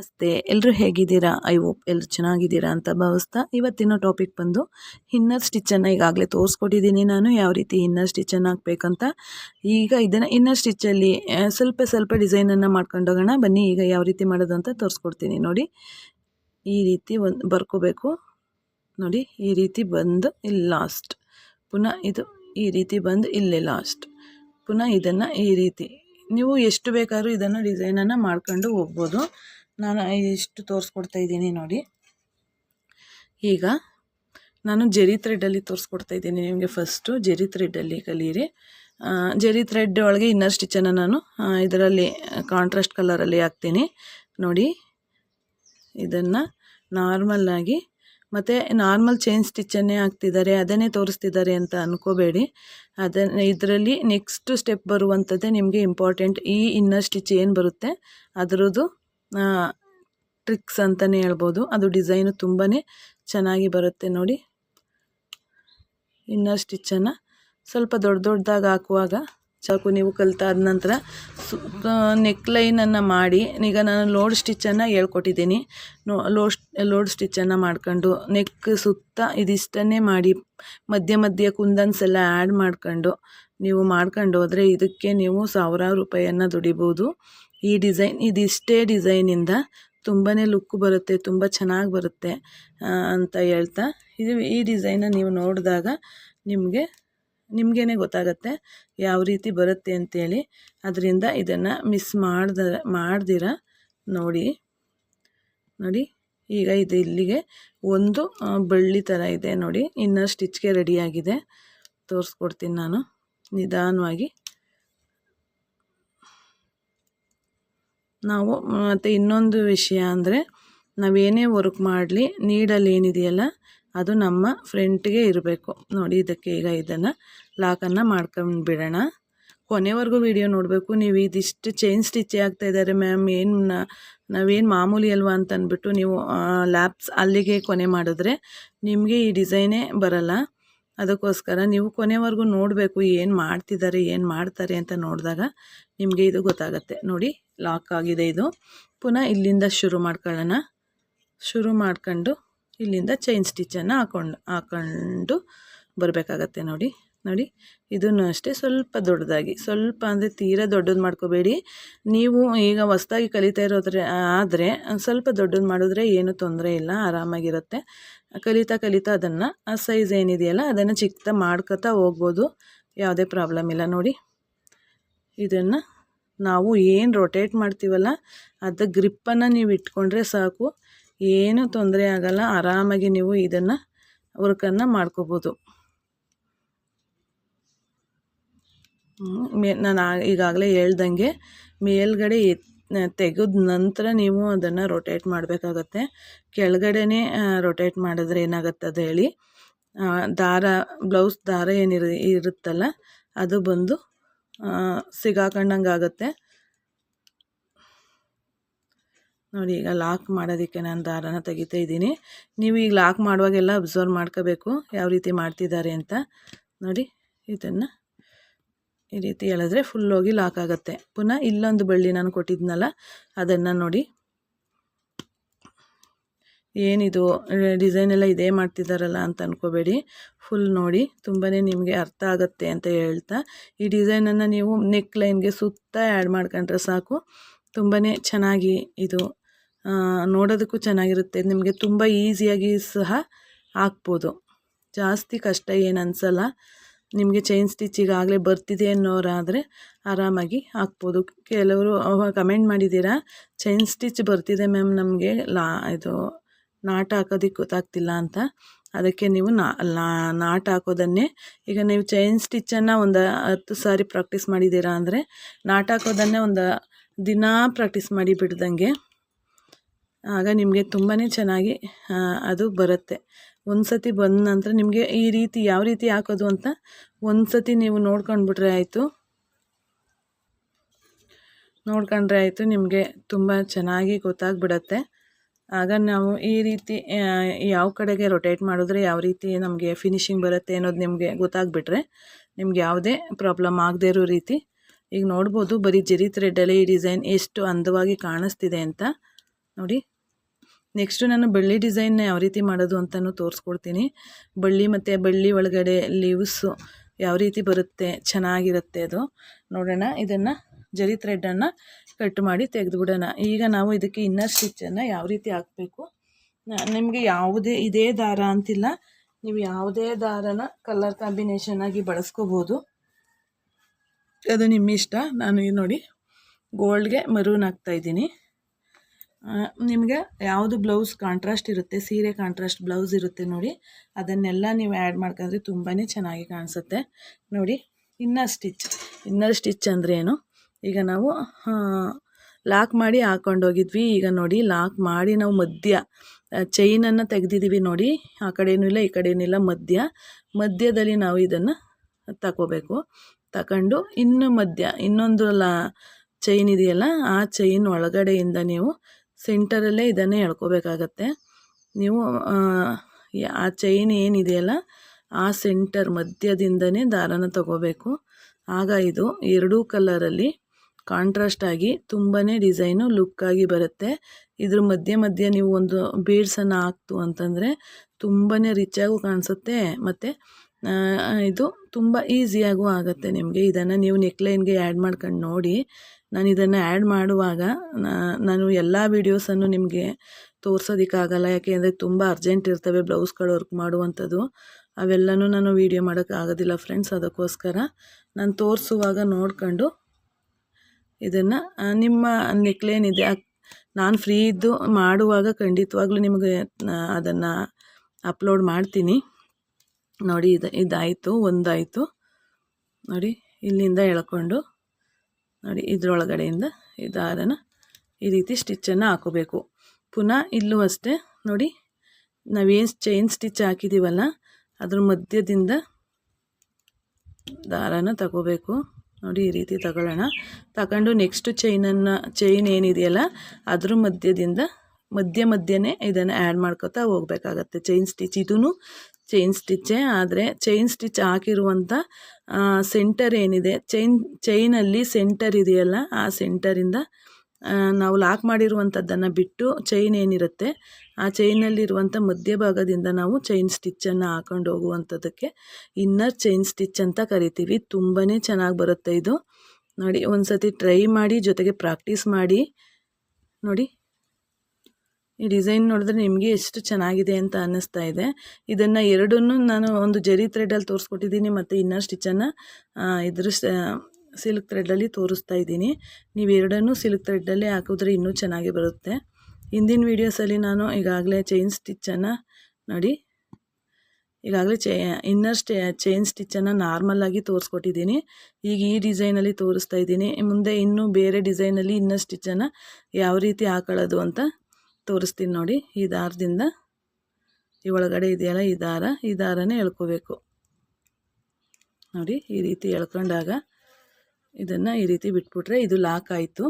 ನಮಸ್ತೆ. ಎಲ್ಲರೂ ಹೇಗಿದ್ದೀರಾ? ಐ ಹೋಪ್ ಎಲ್ಲರೂ ಚೆನ್ನಾಗಿದ್ದೀರಾ ಅಂತ ಭಾವಿಸ್ತಾ ಇವತ್ತಿನ ಟಾಪಿಕ್ ಬಂದು ಇನ್ನರ್ ಸ್ಟಿಚ್ಚನ್ನು ಈಗಾಗಲೇ ತೋರಿಸ್ಕೊಟ್ಟಿದ್ದೀನಿ ನಾನು. ಯಾವ ರೀತಿ ಇನ್ನರ್ ಸ್ಟಿಚ್ಚನ್ನು ಹಾಕ್ಬೇಕಂತ. ಈಗ ಇದನ್ನು ಇನ್ನರ್ ಸ್ಟಿಚ್ಚಲ್ಲಿ ಸ್ವಲ್ಪ ಸ್ವಲ್ಪ ಡಿಸೈನನ್ನು ಮಾಡ್ಕೊಂಡು ಹೋಗೋಣ ಬನ್ನಿ, ಈಗ ಯಾವ ರೀತಿ ಮಾಡೋದು ಅಂತ ತೋರಿಸ್ಕೊಡ್ತೀನಿ. ನೋಡಿ, ಈ ರೀತಿ ಒಂದು ಬರ್ಕೋಬೇಕು. ನೋಡಿ, ಈ ರೀತಿ ಬಂದು ಇಲ್ಲಿ ಲಾಸ್ಟ್. ಪುನಃ ಇದು ಈ ರೀತಿ ಬಂದು ಇಲ್ಲೇ ಲಾಸ್ಟ್. ಪುನಃ ಇದನ್ನು ಈ ರೀತಿ. ನೀವು ಎಷ್ಟು ಬೇಕಾದ್ರೂ ಇದನ್ನು ಡಿಸೈನನ್ನು ಮಾಡ್ಕೊಂಡು ಹೋಗ್ಬೋದು. ನಾನು ಇಷ್ಟು ತೋರಿಸ್ಕೊಡ್ತಾ ಇದ್ದೀನಿ ನೋಡಿ. ಈಗ ನಾನು ಜೆರಿ ಥ್ರೆಡ್ಡಲ್ಲಿ ತೋರಿಸ್ಕೊಡ್ತಾ ಇದ್ದೀನಿ ನಿಮಗೆ ಫಸ್ಟು ಜೆರಿ ಥ್ರೆಡ್ಡಲ್ಲಿ ಕಲಿಯಿರಿ ಜೆರಿ ಥ್ರೆಡ್ ಒಳಗೆ ಇನ್ನರ್ ಸ್ಟಿಚನ್ನು ನಾನು ಇದರಲ್ಲಿ ಕಾಂಟ್ರಾಸ್ಟ್ ಕಲರಲ್ಲಿ ಹಾಕ್ತೀನಿ. ನೋಡಿ, ಇದನ್ನು ನಾರ್ಮಲ್ಲಾಗಿ ಮತ್ತು ನಾರ್ಮಲ್ ಚೈನ್ ಸ್ಟಿಚ್ಚನ್ನೇ ಹಾಕ್ತಿದ್ದಾರೆ, ಅದನ್ನೇ ತೋರಿಸ್ತಿದ್ದಾರೆ ಅಂತ ಅನ್ಕೋಬೇಡಿ. ಅದನ್ನು, ಇದರಲ್ಲಿ ನೆಕ್ಸ್ಟ್ ಸ್ಟೆಪ್ ಬರುವಂಥದ್ದೇ ನಿಮಗೆ ಇಂಪಾರ್ಟೆಂಟ್ ಈ ಇನ್ನರ್ ಸ್ಟಿಚ್ ಏನು ಬರುತ್ತೆ, ಅದರದ್ದು ಟ್ರಿಕ್ಸ್ ಅಂತಲೇ ಹೇಳ್ಬೋದು. ಅದು ಡಿಸೈನು ತುಂಬಾ ಚೆನ್ನಾಗಿ ಬರುತ್ತೆ ನೋಡಿ. ಇನ್ನರ್ ಸ್ಟಿಚ್ಚನ್ನು ಸ್ವಲ್ಪ ದೊಡ್ಡ ದೊಡ್ಡದಾಗಿ ಹಾಕುವಾಗ ಚಾಕು ನೀವು ಕಲಿತಾದ ನಂತರ ಸು ನೆಕ್ ಲೈನನ್ನು ಮಾಡಿ, ಈಗ ನಾನು ಲೋಡ್ ಸ್ಟಿಚ್ಚನ್ನು ಹೇಳ್ಕೊಟ್ಟಿದ್ದೀನಿ. ನೋ ಲೋಡ್ ಲೋಡ್ ಸ್ಟಿಚ್ಚನ್ನು ಮಾಡ್ಕೊಂಡು ನೆಕ್ ಸುತ್ತ ಇದಿಷ್ಟನ್ನೇ ಮಾಡಿ, ಮಧ್ಯ ಮಧ್ಯ ಕುಂದನ್ಸ್ ಎಲ್ಲ ಆ್ಯಡ್ ಮಾಡ್ಕೊಂಡು, ನೀವು ಮಾಡ್ಕೊಂಡು ಹೋದರೆ ಇದಕ್ಕೆ ನೀವು ಸಾವಿರಾರು ರೂಪಾಯಿಯನ್ನು ದುಡಿಬೋದು. ಈ ಡಿಸೈನ್ ಇದಿಷ್ಟೇ ಡಿಸೈನಿಂದ ತುಂಬಾ ಲುಕ್ ಬರುತ್ತೆ, ತುಂಬ ಚೆನ್ನಾಗಿ ಬರುತ್ತೆ ಅಂತ ಹೇಳ್ತಾ ಇದು ಈ ಡಿಸೈನ ನೀವು ನೋಡಿದಾಗ ನಿಮಗೆ ನಿಮಗೇ ಗೊತ್ತಾಗತ್ತೆ ಯಾವ ರೀತಿ ಬರುತ್ತೆ ಅಂತೇಳಿ. ಅದರಿಂದ ಇದನ್ನು ಮಿಸ್ ಮಾಡ್ದ, ಮಾಡ್ದಿರ ನೋಡಿ ನೋಡಿ, ಈಗ ಇದು ಇಲ್ಲಿಗೆ ಒಂದು ಬಳ್ಳಿ ಥರ ಇದೆ ನೋಡಿ, ಇನ್ನೂ ಸ್ಟಿಚ್ಗೆ ರೆಡಿಯಾಗಿದೆ ತೋರಿಸ್ಕೊಡ್ತೀನಿ ನಾನು ನಿಧಾನವಾಗಿ. ನಾವು ಮತ್ತು ಇನ್ನೊಂದು ವಿಷಯ ಅಂದರೆ ನಾವೇನೇ ವರ್ಕ್ ಮಾಡಲಿ ನೀಡಲ್ಲಿ ಏನಿದೆಯಲ್ಲ, ಅದು ನಮ್ಮ ಫ್ರಂಟ್ಗೆ ಇರಬೇಕು. ನೋಡಿ ಇದಕ್ಕೆ ಈಗ ಇದನ್ನು ಲಾಕನ್ನು ಮಾಡ್ಕೊಂಡು ಬಿಡೋಣ. ಕೊನೆವರೆಗೂ ವಿಡಿಯೋ ನೋಡಬೇಕು. ನೀವು ಇದಿಷ್ಟು ಚೈನ್ ಸ್ಟಿಚ್ ಆಗ್ತಾ ಇದ್ದಾರೆ ಮ್ಯಾಮ್ ಏನು ನಾವೇನು ಮಾಮೂಲಿ ಅಲ್ವಾ ಅಂತ ಅಂದ್ಬಿಟ್ಟು ನೀವು ಲ್ಯಾಬ್ಸ್ ಅಲ್ಲಿಗೆ ಕೊನೆ ಮಾಡಿದ್ರೆ ನಿಮಗೆ ಈ ಡಿಸೈನೇ ಬರಲ್ಲ. ಅದಕ್ಕೋಸ್ಕರ ನೀವು ಕೊನೆವರೆಗೂ ನೋಡಬೇಕು ಏನು ಮಾಡ್ತಿದ್ದಾರೆ, ಏನು ಮಾಡ್ತಾರೆ ಅಂತ ನೋಡಿದಾಗ ನಿಮಗೆ ಇದು ಗೊತ್ತಾಗತ್ತೆ. ನೋಡಿ ಲಾಕ್ ಆಗಿದೆ ಇದು. ಪುನಃ ಇಲ್ಲಿಂದ ಶುರು ಮಾಡ್ಕೊಳ್ಳೋಣ. ಶುರು ಮಾಡ್ಕೊಂಡು ಇಲ್ಲಿಂದ ಚೈನ್ ಸ್ಟಿಚ್ಚನ್ನು ಹಾಕೊಂಡು ಹಾಕೊಂಡು ಬರಬೇಕಾಗತ್ತೆ ನೋಡಿ. ನೋಡಿ, ಇದನ್ನು ಅಷ್ಟೇ ಸ್ವಲ್ಪ ದೊಡ್ಡದಾಗಿ, ಸ್ವಲ್ಪ ಅಂದರೆ ತೀರಾ ದೊಡ್ಡದು ಮಾಡ್ಕೋಬೇಡಿ. ನೀವು ಈಗ ಹೊಸ್ದಾಗಿ ಕಲಿತಾ ಇರೋದ್ರೆ, ಆದರೆ ಸ್ವಲ್ಪ ದೊಡ್ಡದು ಮಾಡಿದ್ರೆ ಏನೂ ತೊಂದರೆ ಇಲ್ಲ, ಆರಾಮಾಗಿರುತ್ತೆ. ಕಲಿತಾ ಕಲಿತಾ ಅದನ್ನು, ಆ ಸೈಜ್ ಏನಿದೆಯಲ್ಲ ಅದನ್ನು ಚಿಕ್ಕದ ಮಾಡ್ಕೊತಾ ಹೋಗ್ಬೋದು. ಯಾವುದೇ ಪ್ರಾಬ್ಲಮ್ ಇಲ್ಲ ನೋಡಿ. ಇದನ್ನು ನಾವು ಏನು ರೊಟೇಟ್ ಮಾಡ್ತೀವಲ್ಲ, ಅದು ಗ್ರಿಪ್ಪನ್ನು ನೀವು ಇಟ್ಕೊಂಡ್ರೆ ಸಾಕು. ಏನೂ ತೊಂದರೆ ಆಗಲ್ಲ, ಆರಾಮಾಗಿ ನೀವು ಇದನ್ನು ವರ್ಕನ್ನು ಮಾಡ್ಕೋಬೋದು. ನಾನು ಈಗಾಗಲೇ ಹೇಳ್ದಂಗೆ ಮೇಲ್ಗಡೆ ಎತ್ ತೆಗೆದ ನಂತರ ನೀವು ಅದನ್ನು ರೊಟೇಟ್ ಮಾಡಬೇಕಾಗತ್ತೆ. ಕೆಳಗಡೆನೇ ರೊಟೇಟ್ ಮಾಡಿದ್ರೆ ಏನಾಗುತ್ತೆ ಅದು ಹೇಳಿ. ದಾರ ಬ್ಲೌಸ್ ದಾರ ಏನಿರ, ಇರುತ್ತಲ್ಲ, ಅದು ಬಂದು ಸಿಗಾಕೊಂಡಂಗೆ ಆಗುತ್ತೆ. ನೋಡಿ, ಈಗ ಲಾಕ್ ಮಾಡೋದಕ್ಕೆ ನಾನು ದಾರನ ತೆಗಿತಾ ಇದ್ದೀನಿ. ನೀವು ಈಗ ಲಾಕ್ ಮಾಡುವಾಗೆಲ್ಲ ಅಬ್ಸರ್ವ್ ಮಾಡ್ಕೋಬೇಕು, ಯಾವ ರೀತಿ ಮಾಡ್ತಿದ್ದಾರೆ ಅಂತ. ನೋಡಿ, ಇದನ್ನು ಈ ರೀತಿ ಎಳೆದ್ರೆ ಫುಲ್ ಹೋಗಿ ಲಾಕ್ ಆಗುತ್ತೆ. ಪುನಃ ಇಲ್ಲೊಂದು ಬಳ್ಳಿ ನಾನು ಕೊಟ್ಟಿದ್ನಲ್ಲ, ಅದನ್ನು ನೋಡಿ. ಏನಿದು ಡಿಸೈನ್ ಎಲ್ಲ ಇದೇ ಮಾಡ್ತಿದ್ದಾರಲ್ಲ ಅಂತ ಅನ್ಕೋಬೇಡಿ. ಫುಲ್ ನೋಡಿ ತುಂಬಾ ನಿಮಗೆ ಅರ್ಥ ಆಗುತ್ತೆ ಅಂತ ಹೇಳ್ತಾ. ಈ ಡಿಸೈನನ್ನು ನೀವು ನೆಕ್ ಲೈನ್ಗೆ ಸುತ್ತ ಆ್ಯಡ್ ಮಾಡ್ಕೊಂಡ್ರೆ ಸಾಕು. ತುಂಬಾ ಚೆನ್ನಾಗಿ ಇದು ನೋಡೋದಕ್ಕೂ ಚೆನ್ನಾಗಿರುತ್ತೆ. ನಿಮಗೆ ತುಂಬ ಈಸಿಯಾಗಿ ಸಹ ಹಾಕ್ಬೋದು. ಜಾಸ್ತಿ ಕಷ್ಟ ಏನು ಅನಿಸಲ್ಲ. ನಿಮಗೆ ಚೈನ್ ಸ್ಟಿಚ್ ಈಗಾಗಲೇ ಬರ್ತಿದೆ ಅನ್ನೋರಾದರೆ ಆರಾಮಾಗಿ ಹಾಕ್ಬೋದು. ಕೆಲವರು ಕಮೆಂಟ್ ಮಾಡಿದ್ದೀರಾ, ಚೈನ್ ಸ್ಟಿಚ್ ಬರ್ತಿದೆ ಮ್ಯಾಮ್ ನಮಗೆ, ಲಾ, ಇದು ನಾಟ ಹಾಕೋದಕ್ಕೆ ಗೊತ್ತಾಗ್ತಿಲ್ಲ ಅಂತ. ಅದಕ್ಕೆ ನೀವು ನಾಟ ಹಾಕೋದನ್ನೇ ಈಗ ನೀವು ಚೈನ್ ಸ್ಟಿಚ್ಚನ್ನು ಒಂದು ಹತ್ತು ಸಾರಿ ಪ್ರಾಕ್ಟೀಸ್ ಮಾಡಿದ್ದೀರಾ ಅಂದರೆ ನಾಟ್ ಹಾಕೋದನ್ನೇ ಒಂದು ದಿನ ಪ್ರಾಕ್ಟೀಸ್ ಮಾಡಿ ಬಿಡ್ದಂಗೆ, ಆಗ ನಿಮಗೆ ತುಂಬಾ ಚೆನ್ನಾಗಿ ಅದು ಬರುತ್ತೆ. ಒಂದು ಸತಿ ಬಂದ ನಂತರ ನಿಮಗೆ ಈ ರೀತಿ ಯಾವ ರೀತಿ ಹಾಕೋದು ಅಂತ ಒಂದು ಸತಿ ನೀವು ನೋಡ್ಕೊಂಡ್ಬಿಟ್ರೆ ಆಯಿತು. ನೋಡ್ಕೊಂಡ್ರೆ ಆಯಿತು, ನಿಮಗೆ ತುಂಬ ಚೆನ್ನಾಗಿ ಗೊತ್ತಾಗ್ಬಿಡತ್ತೆ. ಆಗ ನಾವು ಈ ರೀತಿ ಯಾವ ಕಡೆಗೆ ರೊಟೇಟ್ ಮಾಡಿದ್ರೆ ಯಾವ ರೀತಿ ನಮಗೆ ಫಿನಿಶಿಂಗ್ ಬರುತ್ತೆ ಅನ್ನೋದು ನಿಮಗೆ ಗೊತ್ತಾಗ್ಬಿಟ್ರೆ ನಿಮ್ಗೆ ಯಾವುದೇ ಪ್ರಾಬ್ಲಮ್ ಆಗದೇ ಇರೋ ರೀತಿ. ಈಗ ನೋಡ್ಬೋದು, ಬರೀ ಜರಿ ಥ್ರೆಡ್ಡಲ್ಲಿ ಈ ಡಿಸೈನ್ ಎಷ್ಟು ಅಂದವಾಗಿ ಕಾಣಿಸ್ತಿದೆ ಅಂತ. ನೋಡಿ. ನೆಕ್ಸ್ಟು ನಾನು ಬಳ್ಳಿ ಡಿಸೈನ್ನ ಯಾವ ರೀತಿ ಮಾಡೋದು ಅಂತಲೂ ತೋರಿಸ್ಕೊಡ್ತೀನಿ. ಬಳ್ಳಿ ಮತ್ತು ಬಳ್ಳಿ ಒಳಗಡೆ ಲೀವ್ಸು ಯಾವ ರೀತಿ ಬರುತ್ತೆ, ಚೆನ್ನಾಗಿರುತ್ತೆ ಅದು. ನೋಡೋಣ, ಇದನ್ನು ಜರಿ ಥ್ರೆಡ್ಡನ್ನು ಕಟ್ ಮಾಡಿ ತೆಗೆದುಬಿಡೋಣ. ಈಗ ನಾವು ಇದಕ್ಕೆ ಇನ್ನರ್ ಸ್ಟಿಚ್ಚನ್ನು ಯಾವ ರೀತಿ ಹಾಕಬೇಕು? ನಿಮಗೆ ಯಾವುದೇ, ಇದೇ ದಾರ ಅಂತಿಲ್ಲ. ನೀವು ಯಾವುದೇ ದಾರನ ಕಲರ್ ಕಾಂಬಿನೇಷನ್ ಆಗಿ ಬಳಸ್ಕೋಬೋದು. ಅದು ನಿಮ್ಮ ಇಷ್ಟ ನಾನು ನೋಡಿ, ಗೋಲ್ಡ್ಗೆ ಮರೂನ್ ಹಾಕ್ತಾಯಿದ್ದೀನಿ ನಿಮಗೆ ಯಾವುದು ಬ್ಲೌಸ್ ಕಾಂಟ್ರಾಸ್ಟ್ ಇರುತ್ತೆ, ಸೀರೆ ಕಾಂಟ್ರಾಸ್ಟ್ ಬ್ಲೌಸ್ ಇರುತ್ತೆ ನೋಡಿ, ಅದನ್ನೆಲ್ಲ ನೀವು ಆ್ಯಡ್ ಮಾಡ್ಕೊಂಡ್ರೆ ತುಂಬಾ ಚೆನ್ನಾಗಿ ಕಾಣಿಸುತ್ತೆ. ನೋಡಿ ಇನ್ನರ್ ಸ್ಟಿಚ್ ಇನ್ನರ್ ಸ್ಟಿಚ್ ಅಂದರೆ ಏನು? ಈಗ ನಾವು ಲಾಕ್ ಮಾಡಿ ಹಾಕ್ಕೊಂಡೋಗಿದ್ವಿ ಈಗ ನೋಡಿ ಲಾಕ್ ಮಾಡಿ ನಾವು ಮಧ್ಯ ಚೈನನ್ನು ತೆಗೆದಿದ್ದೀವಿ ನೋಡಿ, ಆ ಕಡೆಯೂ ಇಲ್ಲ, ಈ ಕಡೆಯೂ ಇಲ್ಲ, ಮಧ್ಯ. ಮಧ್ಯದಲ್ಲಿ ನಾವು ಇದನ್ನು ತಗೋಬೇಕು ತಗೊಂಡು ಇನ್ನು ಮಧ್ಯ, ಇನ್ನೊಂದು ಲಾ ಚೈನ್ ಇದೆಯಲ್ಲ, ಆ ಚೈನ್ ಒಳಗಡೆಯಿಂದ ನೀವು ಸೆಂಟರಲ್ಲೇ ಇದನ್ನೇ ಎಳ್ಕೋಬೇಕಾಗತ್ತೆ ನೀವು, ಆ ಚೈನ್ ಏನಿದೆಯಲ್ಲ, ಆ ಸೆಂಟರ್ ಮಧ್ಯದಿಂದನೇ ದಾರನ ತಗೋಬೇಕು. ಆಗ ಇದು ಎರಡೂ ಕಲರಲ್ಲಿ ಕಾಂಟ್ರಾಸ್ಟ್ ಆಗಿ ತುಂಬಾ ಡಿಸೈನು ಲುಕ್ಕಾಗಿ ಬರುತ್ತೆ. ಇದ್ರ ಮಧ್ಯೆ ಮಧ್ಯೆ ನೀವು ಒಂದು ಬೀಡ್ಸನ್ನು ಹಾಕ್ತು ಅಂತಂದರೆ ತುಂಬಾ ರಿಚಾಗೂ ಕಾಣಿಸುತ್ತೆ. ಮತ್ತು ಇದು ತುಂಬ ಈಸಿಯಾಗೂ ಆಗುತ್ತೆ ನಿಮಗೆ. ಇದನ್ನು ನೀವು ನೆಕ್ಲೈನ್ಗೆ ಆ್ಯಡ್ ಮಾಡ್ಕೊಂಡು ನೋಡಿ. ನಾನು ಇದನ್ನು ಆ್ಯಡ್ ಮಾಡುವಾಗ ನಾನು ಎಲ್ಲ ವೀಡಿಯೋಸನ್ನು ನಿಮಗೆ ತೋರ್ಸೋದಕ್ಕಾಗಲ್ಲ. ಯಾಕೆ ಅಂದರೆ ತುಂಬ ಅರ್ಜೆಂಟ್ ಇರ್ತವೆ ಬ್ಲೌಸ್ಗಳು ವರ್ಕ್ ಮಾಡುವಂಥದ್ದು. ಅವೆಲ್ಲನೂ ನಾನು ವೀಡಿಯೋ ಮಾಡೋಕ್ಕಾಗೋದಿಲ್ಲ ಫ್ರೆಂಡ್ಸ್ ಅದಕ್ಕೋಸ್ಕರ ನಾನು ತೋರಿಸುವಾಗ ನೋಡ್ಕೊಂಡು ಇದನ್ನು ನಿಮ್ಮ ನೆಕ್ಲೇನಿದೆ ನಾನು ಫ್ರೀ ಇದ್ದು ಮಾಡುವಾಗ ಖಂಡಿತವಾಗ್ಲೂ ನಿಮಗೆ ಅದನ್ನು ಅಪ್ಲೋಡ್ ಮಾಡ್ತೀನಿ. ನೋಡಿ, ಇದು, ಇದಾಯಿತು, ಒಂದಾಯಿತು. ನೋಡಿ, ಇಲ್ಲಿಂದ ಎಳ್ಕೊಂಡು ನೋಡಿ, ಇದರೊಳಗಡೆಯಿಂದ ಈ ದಾರನ ಈ ರೀತಿ ಸ್ಟಿಚ್ಚನ್ನು ಹಾಕೋಬೇಕು. ಪುನಃ ಇಲ್ಲೂ ಅಷ್ಟೇ, ನೋಡಿ, ನಾವೇನು ಚೈನ್ ಸ್ಟಿಚ್ ಹಾಕಿದ್ದೀವಲ್ಲ ಅದ್ರ ಮಧ್ಯದಿಂದ ದಾರನ ತಗೋಬೇಕು. ನೋಡಿ, ಈ ರೀತಿ ತಗೊಳ್ಳೋಣ. ತಗೊಂಡು ನೆಕ್ಸ್ಟು ಚೈನನ್ನು ಚೈನ್ ಏನಿದೆಯಲ್ಲ, ಅದ್ರ ಮಧ್ಯದಿಂದ ಮಧ್ಯ ಮಧ್ಯನೇ ಇದನ್ನು ಆ್ಯಡ್ ಮಾಡ್ಕೋತಾ ಹೋಗ್ಬೇಕಾಗತ್ತೆ ಚೈನ್ ಸ್ಟಿಚ್ ಇದೂ ಚೈನ್ ಸ್ಟಿಚ್ಚೇ ಆದರೆ ಚೈನ್ ಸ್ಟಿಚ್ ಹಾಕಿರುವಂಥ ಸೆಂಟರ್ ಏನಿದೆ ಚೈನ್ ಚೈನಲ್ಲಿ ಸೆಂಟರ್ ಇದೆಯಲ್ಲ, ಆ ಸೆಂಟರಿಂದ ನಾವು ಲಾಕ್ ಮಾಡಿರುವಂಥದ್ದನ್ನು ಬಿಟ್ಟು ಚೈನ್ ಏನಿರುತ್ತೆ, ಆ ಚೈನಲ್ಲಿರುವಂಥ ಮಧ್ಯಭಾಗದಿಂದ ನಾವು ಚೈನ್ ಸ್ಟಿಚ್ಚನ್ನು ಹಾಕೊಂಡು ಹೋಗುವಂಥದ್ದಕ್ಕೆ ಇನ್ನರ್ ಚೈನ್ ಸ್ಟಿಚ್ ಅಂತ ಕರಿತೀವಿ. ತುಂಬಾ ಚೆನ್ನಾಗಿ ಬರುತ್ತೆ ಇದು. ನೋಡಿ ಒಂದು ಸತಿ ಟ್ರೈ ಮಾಡಿ, ಜೊತೆಗೆ ಪ್ರಾಕ್ಟೀಸ್ ಮಾಡಿ. ನೋಡಿ. ಈ ಡಿಸೈನ್ ನೋಡಿದ್ರೆ ನಿಮಗೆ ಎಷ್ಟು ಚೆನ್ನಾಗಿದೆ ಅಂತ ಅನ್ನಿಸ್ತಾ ಇದೆ. ಇದನ್ನು ಎರಡನ್ನೂ ನಾನು ಒಂದು ಜರಿ ಥ್ರೆಡಲ್ಲಿ ತೋರಿಸ್ಕೊಟ್ಟಿದ್ದೀನಿ ಮತ್ತು ಇನ್ನರ್ ಸ್ಟಿಚ್ಚನ್ನು ಇದ್ರ ಸಿಲ್ಕ್ ಥ್ರೆಡ್ಡಲ್ಲಿ ತೋರಿಸ್ತಾ ಇದ್ದೀನಿ. ನೀವು ಎರಡನ್ನೂ ಸಿಲ್ಕ್ ಥ್ರೆಡ್ಡಲ್ಲೇ ಹಾಕಿದ್ರೆ ಇನ್ನೂ ಚೆನ್ನಾಗಿ ಬರುತ್ತೆ. ಹಿಂದಿನ ವೀಡಿಯೋಸಲ್ಲಿ ನಾನು ಈಗಾಗಲೇ ಚೈನ್ ಸ್ಟಿಚ್ಚನ್ನು ನೋಡಿ, ಈಗಾಗಲೇ ಚೇ ಇನ್ನರ್ ಸ್ಟೇ ಚೈನ್ ಸ್ಟಿಚ್ಚನ್ನು ನಾರ್ಮಲಾಗಿ ತೋರಿಸ್ಕೊಟ್ಟಿದ್ದೀನಿ. ಈಗ ಈ ಡಿಸೈನಲ್ಲಿ ತೋರಿಸ್ತಾ ಇದ್ದೀನಿ. ಮುಂದೆ ಇನ್ನೂ ಬೇರೆ ಡಿಸೈನಲ್ಲಿ ಇನ್ನರ್ ಸ್ಟಿಚ್ಚನ್ನು ಯಾವ ರೀತಿ ಹಾಕೊಳ್ಳೋದು ಅಂತ ತೋರಿಸ್ತೀನಿ ನೋಡಿ. ಈ ದಾರದಿಂದ ಈ ಒಳಗಡೆ ಇದೆಯಲ್ಲ, ಈ ದಾರ, ಈ ದಾರನೇ ಎಳ್ಕೋಬೇಕು. ನೋಡಿ, ಈ ರೀತಿ ಎಳ್ಕೊಂಡಾಗ ಇದನ್ನು ಈ ರೀತಿ ಬಿಟ್ಬಿಟ್ರೆ ಇದು ಲಾಕ್ ಆಯಿತು.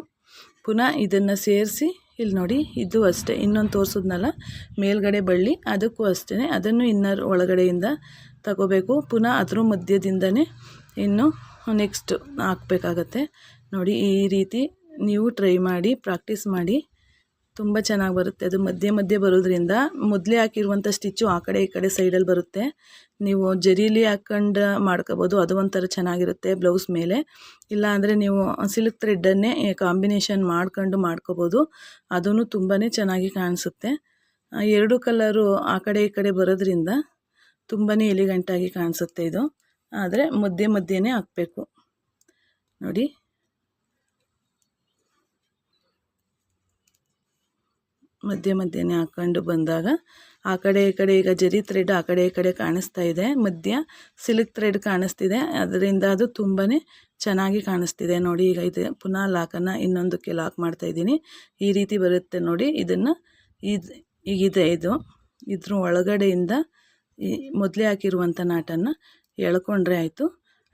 ಪುನಃ ಇದನ್ನು ಸೇರಿಸಿ, ಇಲ್ಲಿ ನೋಡಿ, ಇದು ಅಷ್ಟೇ. ಇನ್ನೊಂದು ತೋರಿಸಿದ್ನಲ್ಲ, ಮೇಲ್ಗಡೆ ಬಳ್ಳಿ, ಅದಕ್ಕೂ ಅಷ್ಟೇ ಅದನ್ನು ಇನ್ನರ್ ಒಳಗಡೆಯಿಂದ ತಗೋಬೇಕು. ಪುನಃ ಅದ್ರ ಮಧ್ಯದಿಂದನೇ ಇನ್ನು ನೆಕ್ಸ್ಟ್ ಹಾಕ್ಬೇಕಾಗತ್ತೆ. ನೋಡಿ, ಈ ರೀತಿ ನೀವು ಟ್ರೈ ಮಾಡಿ ಪ್ರಾಕ್ಟೀಸ್ ಮಾಡಿ ತುಂಬ ಚೆನ್ನಾಗಿ ಬರುತ್ತೆ. ಅದು ಮಧ್ಯೆ ಮಧ್ಯೆ ಬರೋದ್ರಿಂದ ಮೊದಲೇ ಹಾಕಿರುವಂಥ ಸ್ಟಿಚ್ಚು ಆ ಕಡೆ ಈ ಕಡೆ ಸೈಡಲ್ಲಿ ಬರುತ್ತೆ. ನೀವು ಜರೀಲಿ ಹಾಕ್ಕೊಂಡು ಮಾಡ್ಕೋಬೋದು. ಅದು ಒಂಥರ ಚೆನ್ನಾಗಿರುತ್ತೆ ಬ್ಲೌಸ್ ಮೇಲೆ. ಇಲ್ಲ ಅಂದರೆ ನೀವು ಸಿಲ್ಕ್ ಥ್ರೆಡ್ಡನ್ನೇ ಕಾಂಬಿನೇಷನ್ ಮಾಡ್ಕೊಂಡು ಮಾಡ್ಕೋಬೋದು. ಅದೂ ತುಂಬಾ ಚೆನ್ನಾಗಿ ಕಾಣಿಸುತ್ತೆ. ಎರಡು ಕಲರು ಆ ಕಡೆ ಈ ಕಡೆ ಬರೋದ್ರಿಂದ ತುಂಬಾ ಎಲಿಗೆಂಟಾಗಿ ಕಾಣಿಸುತ್ತೆ ಇದು. ಆದರೆ ಮಧ್ಯೆ ಮಧ್ಯೆನೇ ಹಾಕಬೇಕು. ನೋಡಿ. ಮಧ್ಯೆ ಮಧ್ಯೆನೇ ಹಾಕ್ಕೊಂಡು ಬಂದಾಗ ಆ ಕಡೆ ಈ ಕಡೆ ಈಗ ಜರಿ ಥ್ರೆಡ್ ಆ ಕಡೆ ಈ ಕಡೆ ಕಾಣಿಸ್ತಾ ಇದೆ. ಮಧ್ಯ ಸಿಲ್ಕ್ ಥ್ರೆಡ್ ಕಾಣಿಸ್ತಿದೆ. ಅದರಿಂದ ಅದು ತುಂಬಾ ಚೆನ್ನಾಗಿ ಕಾಣಿಸ್ತಿದೆ. ನೋಡಿ ಈಗ ಇದು ಪುನಃ ಲಾಕನ್ನು ಇನ್ನೊಂದಕ್ಕೆ ಲಾಕ್ ಮಾಡ್ತಾ ಇದ್ದೀನಿ. ಈ ರೀತಿ ಬರುತ್ತೆ ನೋಡಿ. ಇದನ್ನು ಇದು ಈಗಿದೆ ಇದು. ಇದ್ರ ಒಳಗಡೆಯಿಂದ ಈ ಮೊದಲೇ ಹಾಕಿರುವಂಥ ನಾಟನ್ನು ಎಳ್ಕೊಂಡ್ರೆ ಆಯಿತು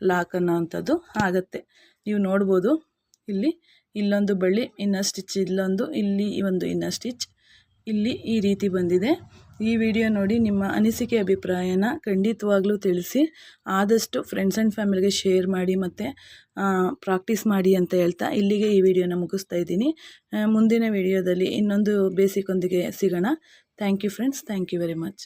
ಲಾಕ್ ಅನ್ನೋವಂಥದ್ದು ಆಗುತ್ತೆ. ನೀವು ನೋಡ್ಬೋದು. ಇಲ್ಲಿ ಇಲ್ಲೊಂದು ಬಳ್ಳಿ ಇನ್ನ ಸ್ಟಿಚ್ ಇಲ್ಲೊಂದು, ಇಲ್ಲಿ ಒಂದು ಇನ್ನ ಸ್ಟಿಚ್ ಇಲ್ಲಿ ಈ ರೀತಿ ಬಂದಿದೆ. ಈ ವಿಡಿಯೋ ನೋಡಿ ನಿಮ್ಮ ಅನಿಸಿಕೆ, ಅಭಿಪ್ರಾಯನ ಖಂಡಿತವಾಗ್ಲೂ ತಿಳಿಸಿ. ಆದಷ್ಟು ಫ್ರೆಂಡ್ಸ್ ಆ್ಯಂಡ್ ಫ್ಯಾಮಿಲಿಗೆ ಶೇರ್ ಮಾಡಿ ಮತ್ತು ಪ್ರಾಕ್ಟೀಸ್ ಮಾಡಿ ಅಂತ ಹೇಳ್ತಾ ಇಲ್ಲಿಗೆ ಈ ವಿಡಿಯೋನ ಮುಗಿಸ್ತಾ ಇದ್ದೀನಿ. ಮುಂದಿನ ವಿಡಿಯೋದಲ್ಲಿ ಇನ್ನೊಂದು ಬೇಸಿಕ್ ಒಂದಿಗೆ ಸಿಗೋಣ. Thank you friends thank you very much